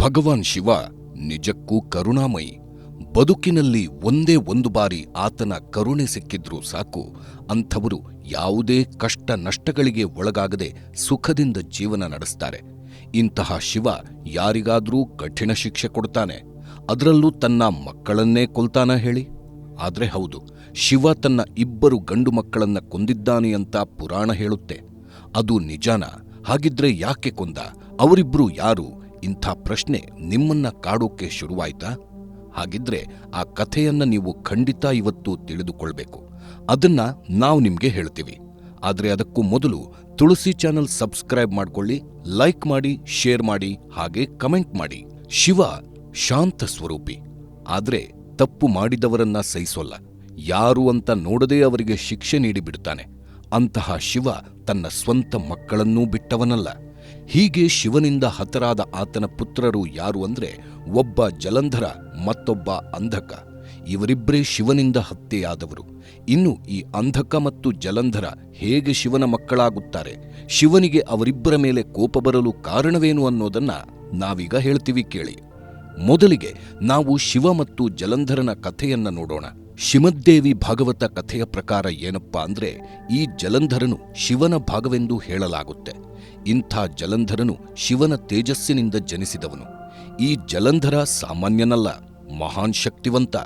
ಭಗವಾನ್ ಶಿವ ನಿಜಕ್ಕೂ ಕರುಣಾಮಯಿ. ಬದುಕಿನಲ್ಲಿ ಒಂದೇ ಒಂದು ಬಾರಿ ಆತನ ಕರುಣೆ ಸಿಕ್ಕಿದ್ರೂ ಸಾಕು, ಅಂಥವರು ಯಾವುದೇ ಕಷ್ಟ ನಷ್ಟಗಳಿಗೆ ಒಳಗಾಗದೆ ಸುಖದಿಂದ ಜೀವನ ನಡೆಸ್ತಾರೆ. ಇಂತಹ ಶಿವ ಯಾರಿಗಾದ್ರೂ ಕಠಿಣ ಶಿಕ್ಷೆ ಕೊಡ್ತಾನೆ, ಅದರಲ್ಲೂ ತನ್ನ ಮಕ್ಕಳನ್ನೇ ಕೊಲ್ತಾನ ಹೇಳಿ? ಆದ್ರೆ ಹೌದು, ಶಿವ ತನ್ನ ಇಬ್ಬರು ಗಂಡು ಮಕ್ಕಳನ್ನ ಕೊಂದಿದ್ದಾನೆ ಅಂತ ಪುರಾಣ ಹೇಳುತ್ತೆ. ಅದು ನಿಜಾನ? ಹಾಗಿದ್ರೆ ಯಾಕೆ ಕೊಂದ? ಅವರಿಬ್ಬರು ಯಾರು? ಇಂಥ ಪ್ರಶ್ನೆ ನಿಮ್ಮನ್ನ ಕಾಡೋಕೆ ಶುರುವಾಯ್ತಾ? ಹಾಗಿದ್ರೆ ಆ ಕಥೆಯನ್ನ ನೀವು ಖಂಡಿತ ಇವತ್ತು ತಿಳಿದುಕೊಳ್ಬೇಕು. ಅದನ್ನ ನಾವು ನಿಮಗೆ ಹೇಳ್ತೀವಿ. ಆದ್ರೆ ಅದಕ್ಕೂ ಮೊದಲು ತುಳಸಿ ಚಾನೆಲ್ ಸಬ್ಸ್ಕ್ರೈಬ್ ಮಾಡ್ಕೊಳ್ಳಿ, ಲೈಕ್ ಮಾಡಿ, ಶೇರ್ ಮಾಡಿ, ಹಾಗೆ ಕಮೆಂಟ್ ಮಾಡಿ. ಶಿವ ಶಾಂತ ಸ್ವರೂಪಿ. ಆದ್ರೆ ತಪ್ಪು ಮಾಡಿದವರನ್ನ ಸಹಿಸೋಲ್ಲ. ಯಾರು ಅಂತ ನೋಡದೇ ಅವರಿಗೆ ಶಿಕ್ಷೆ ನೀಡಿಬಿಡ್ತಾನೆ ಅಂತಹ ಶಿವ ತನ್ನ ಸ್ವಂತ ಮಕ್ಕಳನ್ನೂ ಬಿಟ್ಟವನಲ್ಲ. ಹೀಗೆ ಶಿವನಿಂದ ಹತರಾದ ಆತನ ಪುತ್ರರು ಯಾರು ಅಂದ್ರೆ ಒಬ್ಬ ಜಲಂಧರ, ಮತ್ತೊಬ್ಬ ಅಂಧಕ. ಇವರಿಬ್ಬರೇ ಶಿವನಿಂದ ಹತ್ಯೆಯಾದವರು. ಇನ್ನು ಈ ಅಂಧಕ ಮತ್ತು ಜಲಂಧರ ಹೇಗೆ ಶಿವನ ಮಕ್ಕಳಾಗುತ್ತಾರೆ? ಶಿವನಿಗೆ ಅವರಿಬ್ಬರ ಮೇಲೆ ಕೋಪ ಬರಲು ಕಾರಣವೇನು ಅನ್ನೋದನ್ನ ನಾವೀಗ ಹೇಳ್ತೀವಿ ಕೇಳಿ. ಮೊದಲಿಗೆ ನಾವು ಶಿವ ಮತ್ತು ಜಲಂಧರನ ಕಥೆಯನ್ನ ನೋಡೋಣ. ಶಿಮದ್ದೇವಿ ಭಾಗವತ ಕಥೆಯ ಪ್ರಕಾರ ಏನಪ್ಪಾ ಅಂದ್ರೆ ಈ ಜಲಂಧರನು ಶಿವನ ಭಾಗವೆಂದು ಹೇಳಲಾಗುತ್ತೆ. ಇಂಥ ಜಲಂಧರನು ಶಿವನ ತೇಜಸ್ಸಿನಿಂದ ಜನಿಸಿದವನು. ಈ ಜಲಂಧರ ಸಾಮಾನ್ಯನಲ್ಲ, ಮಹಾನ್ ಶಕ್ತಿವಂತ.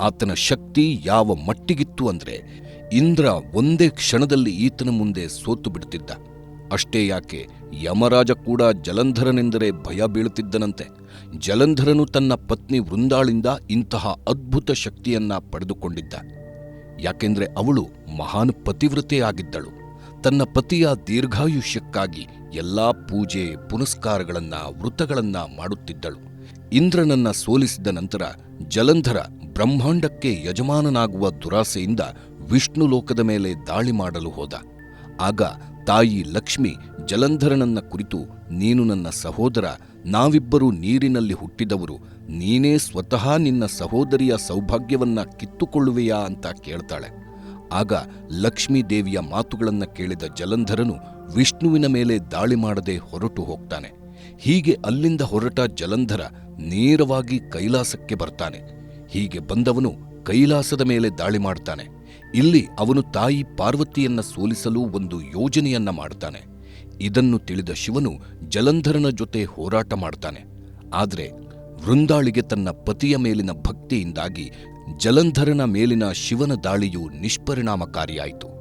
ಆತನ ಶಕ್ತಿ ಯಾವ ಮಟ್ಟಿಗಿತ್ತು ಅಂದ್ರೆ, ಇಂದ್ರ ಒಂದೇ ಕ್ಷಣದಲ್ಲಿ ಈತನ ಮುಂದೆ ಸೋತು ಬಿಡುತ್ತಿದ್ದ ಅಷ್ಟೇ ಯಾಕೆ, ಯಮರಾಜ ಕೂಡ ಜಲಂಧರನೆಂದರೆ ಭಯ ಬೀಳುತ್ತಿದ್ದನಂತೆ. ಜಲಂಧರನು ತನ್ನ ಪತ್ನಿ ವೃಂದಾಳಿಂದ ಇಂತಹ ಅದ್ಭುತ ಶಕ್ತಿಯನ್ನ ಪಡೆದುಕೊಂಡಿದ್ದ. ಯಾಕೆಂದರೆ ಅವಳು ಮಹಾನ್ ಪತಿವ್ರತೆಯಾಗಿದ್ದಳು. ತನ್ನ ಪತಿಯ ದೀರ್ಘಾಯುಷ್ಯಕ್ಕಾಗಿ ಎಲ್ಲಾ ಪೂಜೆ, ಪುನಸ್ಕಾರಗಳನ್ನ ವೃತಗಳನ್ನ ಮಾಡುತ್ತಿದ್ದಳು. ಇಂದ್ರನನ್ನ ಸೋಲಿಸಿದ ನಂತರ ಜಲಂಧರ ಬ್ರಹ್ಮಾಂಡಕ್ಕೆ ಯಜಮಾನನಾಗುವ ದುರಾಸೆಯಿಂದ ವಿಷ್ಣು ಲೋಕದ ಮೇಲೆ ದಾಳಿ ಮಾಡಲು ಹೋದ. ಆಗ ತಾಯಿ ಲಕ್ಷ್ಮಿ ಜಲಂಧರನನ್ನ ಕುರಿತು, ನೀನು ನನ್ನ ಸಹೋದರ, ನಾವಿಬ್ಬರು ನೀರಿನಲ್ಲಿ ಹುಟ್ಟಿದವರು, ನೀನೇ ಸ್ವತಃ ನಿನ್ನ ಸಹೋದರಿಯ ಸೌಭಾಗ್ಯವನ್ನ ಕಿತ್ತುಕೊಳ್ಳುವೆಯಾ? ಅಂತ ಕೇಳ್ತಾಳೆ. ಆಗ ಲಕ್ಷ್ಮೀ ದೇವಿಯ ಮಾತುಗಳನ್ನ ಕೇಳಿದ ಜಲಂಧರನು ವಿಷ್ಣುವಿನ ಮೇಲೆ ದಾಳಿ ಮಾಡದೆ ಹೊರಟು ಹೋಗ್ತಾನೆ. ಹೀಗೆ ಅಲ್ಲಿಂದ ಹೊರಟ ಜಲಂಧರ ನೇರವಾಗಿ ಕೈಲಾಸಕ್ಕೆ ಬರ್ತಾನೆ. ಹೀಗೆ ಬಂದವನು ಕೈಲಾಸದ ಮೇಲೆ ದಾಳಿ ಮಾಡ್ತಾನೆ. ಇಲ್ಲಿ ಅವನು ತಾಯಿ ಪಾರ್ವತಿಯನ್ನ ಸೋಲಿಸಲು ಒಂದು ಯೋಜನೆಯನ್ನ ಮಾಡ್ತಾನೆ. ಇದನ್ನು ತಿಳಿದ ಶಿವನು ಜಲಂಧರನ ಜೊತೆ ಹೋರಾಟ ಮಾಡ್ತಾನೆ. ಆದರೆ ವೃಂದಾಳಿಗೆ ತನ್ನ ಪತಿಯ ಮೇಲಿನ ಭಕ್ತಿಯಿಂದಾಗಿ ಜಲಂಧರನ ಮೇಲಿನ ಶಿವನ ದಾಳಿಯು ನಿಷ್ಪರಿಣಾಮಕಾರಿಯಾಯಿತು.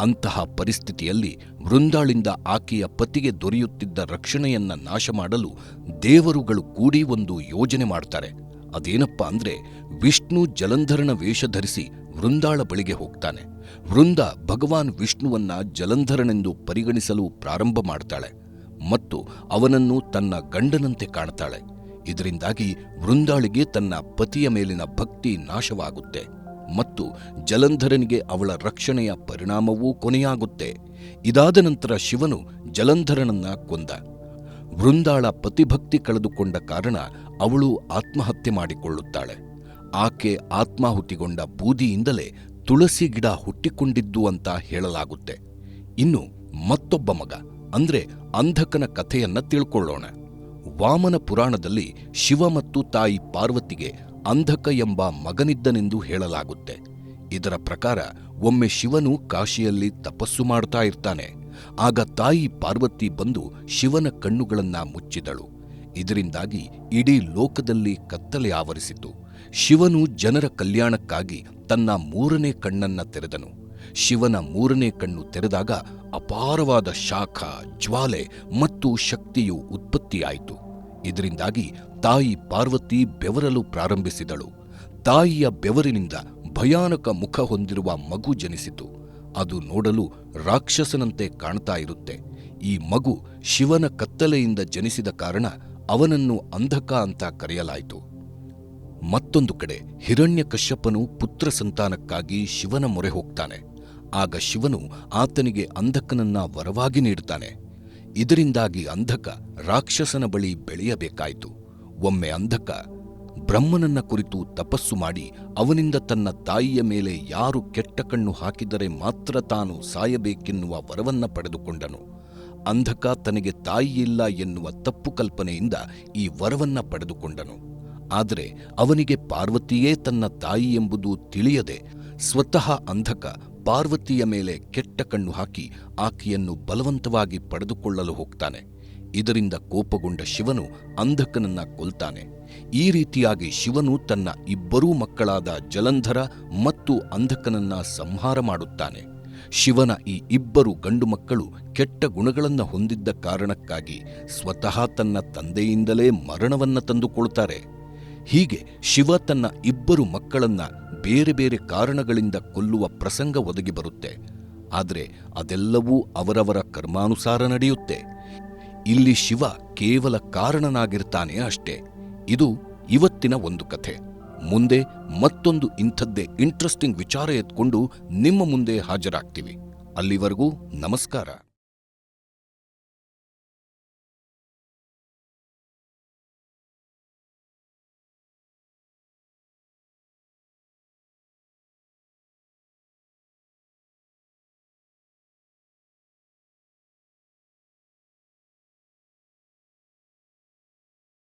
ಅಂತಹ ಪರಿಸ್ಥಿತಿಯಲ್ಲಿ ವೃಂದಾಳಿಂದ ಆಕೆಯ ಪತಿಗೆ ದೊರೆಯುತ್ತಿದ್ದ ರಕ್ಷಣೆಯನ್ನ ನಾಶ ಮಾಡಲು ದೇವರುಗಳು ಕೂಡಿ ಒಂದು ಯೋಜನೆ ಮಾಡ್ತಾರೆ. ಅದೇನಪ್ಪ ಅಂದ್ರೆ ವಿಷ್ಣು ಜಲಂಧರನ ವೇಷ ಧರಿಸಿ ವೃಂದಾಳ ಬಳಿಗೆ ಹೋಗ್ತಾನೆ. ವೃಂದ ಭಗವಾನ್ ವಿಷ್ಣುವನ್ನ ಜಲಂಧರನೆಂದು ಪರಿಗಣಿಸಲು ಪ್ರಾರಂಭ ಮಾಡ್ತಾಳೆ. ಮತ್ತು ಅವನನ್ನು ತನ್ನ ಗಂಡನಂತೆ ಕಾಣ್ತಾಳೆ. ಇದರಿಂದಾಗಿ ವೃಂದಾಳಿಗೆ ತನ್ನ ಪತಿಯ ಮೇಲಿನ ಭಕ್ತಿ ನಾಶವಾಗುತ್ತೆ ಮತ್ತು ಜಲಂಧರನಿಗೆ ಅವಳ ರಕ್ಷಣೆಯ ಪರಿಣಾಮವೂ ಕೊನೆಯಾಗುತ್ತೆ. ಇದಾದ ನಂತರ ಶಿವನು ಜಲಂಧರನನ್ನ ಕೊಂದ. ವೃಂದಾಳ ಪತಿಭಕ್ತಿ ಕಳೆದುಕೊಂಡ ಕಾರಣ ಅವಳು ಆತ್ಮಹತ್ಯೆ ಮಾಡಿಕೊಳ್ಳುತ್ತಾಳೆ. ಆಕೆ ಆತ್ಮಾಹುತಿಗೊಂಡ ಬೂದಿಯಿಂದಲೇ ತುಳಸಿ ಗಿಡ ಹುಟ್ಟಿಕೊಂಡಿದ್ದು ಅಂತ ಹೇಳಲಾಗುತ್ತೆ. ಇನ್ನು ಮತ್ತೊಬ್ಬ ಮಗ, ಅಂದ್ರೆ ಅಂಧಕನ ಕಥೆಯನ್ನ ತಿಳ್ಕೊಳ್ಳೋಣ. ವಾಮನ ಪುರಾಣದಲ್ಲಿ ಶಿವ ಮತ್ತು ತಾಯಿ ಪಾರ್ವತಿಗೆ ಅಂಧಕ ಎಂಬ ಮಗನಿದ್ದನೆಂದು ಹೇಳಲಾಗುತ್ತೆ. ಇದರ ಪ್ರಕಾರ ಒಮ್ಮೆ ಶಿವನು ಕಾಶಿಯಲ್ಲಿ ತಪಸ್ಸು ಮಾಡ್ತಾ ಇರ್ತಾನೆ. ಆಗ ತಾಯಿ ಪಾರ್ವತಿ ಬಂದು ಶಿವನ ಕಣ್ಣುಗಳನ್ನ ಮುಚ್ಚಿದಳು. ಇದರಿಂದಾಗಿ ಇಡೀ ಲೋಕದಲ್ಲಿ ಕತ್ತಲೆ ಆವರಿಸಿತು. ಶಿವನು ಜನರ ಕಲ್ಯಾಣಕ್ಕಾಗಿ ತನ್ನ ಮೂರನೇ ಕಣ್ಣನ್ನ ತೆರೆದನು. ಶಿವನ ಮೂರನೇ ಕಣ್ಣು ತೆರೆದಾಗ ಅಪಾರವಾದ ಶಾಖ, ಜ್ವಾಲೆ ಮತ್ತು ಶಕ್ತಿಯು ಉತ್ಪತ್ತಿಯಾಯಿತು. ಇದರಿಂದಾಗಿ ತಾಯಿ ಪಾರ್ವತಿ ಬೆವರಲು ಪ್ರಾರಂಭಿಸಿದಳು. ತಾಯಿಯ ಬೆವರಿನಿಂದ ಭಯಾನಕ ಮುಖ ಹೊಂದಿರುವ ಮಗು ಜನಿಸಿತು. ಅದು ನೋಡಲು ರಾಕ್ಷಸನಂತೆ ಕಾಣ್ತಾ ಇರುತ್ತೆ. ಈ ಮಗು ಶಿವನ ಕತ್ತಲೆಯಿಂದ ಜನಿಸಿದ ಕಾರಣ ಅವನನ್ನು ಅಂಧಕ ಅಂತ ಕರೆಯಲಾಯಿತು. ಮತ್ತೊಂದು ಕಡೆ ಹಿರಣ್ಯಕಶ್ಯಪನು ಪುತ್ರ ಸಂತಾನಕ್ಕಾಗಿ ಶಿವನ ಮೊರೆ ಹೋಗ್ತಾನೆ. ಆಗ ಶಿವನು ಆತನಿಗೆ ಅಂಧಕನನ್ನ ವರವಾಗಿ ನೀಡುತ್ತಾನೆ ಇದರಿಂದಾಗಿ ಅಂಧಕ ರಾಕ್ಷಸನ ಬಳಿ ಬೆಳೆಯಬೇಕಾಯಿತು. ಒಮ್ಮೆ ಅಂಧಕ ಬ್ರಹ್ಮನನ್ನ ಕುರಿತು ತಪಸ್ಸು ಮಾಡಿ ಅವನಿಂದ ತನ್ನ ತಾಯಿಯ ಮೇಲೆ ಯಾರು ಕೆಟ್ಟ ಕಣ್ಣು ಹಾಕಿದರೆ ಮಾತ್ರ ತಾನು ಸಾಯಬೇಕೆನ್ನುವ ವರವನ್ನ ಪಡೆದುಕೊಂಡನು. ಅಂಧಕ ತನಗೆ ತಾಯಿಯಿಲ್ಲ ಎನ್ನುವ ತಪ್ಪು ಕಲ್ಪನೆಯಿಂದ ಈ ವರವನ್ನ ಪಡೆದುಕೊಂಡನು. ಆದರೆ ಅವನಿಗೆ ಪಾರ್ವತಿಯೇ ತನ್ನ ತಾಯಿ ಎಂಬುದು ತಿಳಿಯದೆ ಸ್ವತಃ ಅಂಧಕ ಪಾರ್ವತಿಯ ಮೇಲೆ ಕೆಟ್ಟ ಕಣ್ಣು ಹಾಕಿ ಆಕೆಯನ್ನು ಬಲವಂತವಾಗಿ ಪಡೆದುಕೊಳ್ಳಲು ಹೋಗ್ತಾನೆ. ಇದರಿಂದ ಕೋಪಗೊಂಡ ಶಿವನು ಅಂಧಕನನ್ನ ಕೊಲ್ತಾನೆ. ಈ ರೀತಿಯಾಗಿ ಶಿವನು ತನ್ನ ಇಬ್ಬರೂ ಮಕ್ಕಳಾದ ಜಲಂಧರ ಮತ್ತು ಅಂಧಕನನ್ನ ಸಂಹಾರ ಮಾಡುತ್ತಾನೆ. ಶಿವನ ಈ ಇಬ್ಬರು ಗಂಡು ಮಕ್ಕಳು ಕೆಟ್ಟ ಗುಣಗಳನ್ನು ಹೊಂದಿದ್ದ ಕಾರಣಕ್ಕಾಗಿ ಸ್ವತಃ ತನ್ನ ತಂದೆಯಿಂದಲೇ ಮರಣವನ್ನ ತಂದುಕೊಳ್ತಾರೆ. ಹೀಗೆ ಶಿವ ತನ್ನ ಇಬ್ಬರು ಮಕ್ಕಳನ್ನ ಬೇರೆ ಬೇರೆ ಕಾರಣಗಳಿಂದ ಕೊಲ್ಲುವ ಪ್ರಸಂಗ ಒದಗಿ ಬರುತ್ತೆ. ಆದರೆ ಅದೆಲ್ಲವೂ ಅವರವರ ಕರ್ಮಾನುಸಾರ ನಡೆಯುತ್ತೆ. ಇಲ್ಲಿ ಶಿವ ಕೇವಲ ಕಾರಣನಾಗಿರ್ತಾನೆ ಅಷ್ಟೇ. ಇದು ಇವತ್ತಿನ ಒಂದು ಕಥೆ. ಮುಂದೆ ಮತ್ತೊಂದು ಇಂಥದ್ದೇ ಇಂಟ್ರೆಸ್ಟಿಂಗ್ ವಿಚಾರ ಎತ್ಕೊಂಡು ನಿಮ್ಮ ಮುಂದೆ ಹಾಜರಾಗ್ತೀವಿ. ಅಲ್ಲಿವರೆಗೂ ನಮಸ್ಕಾರ.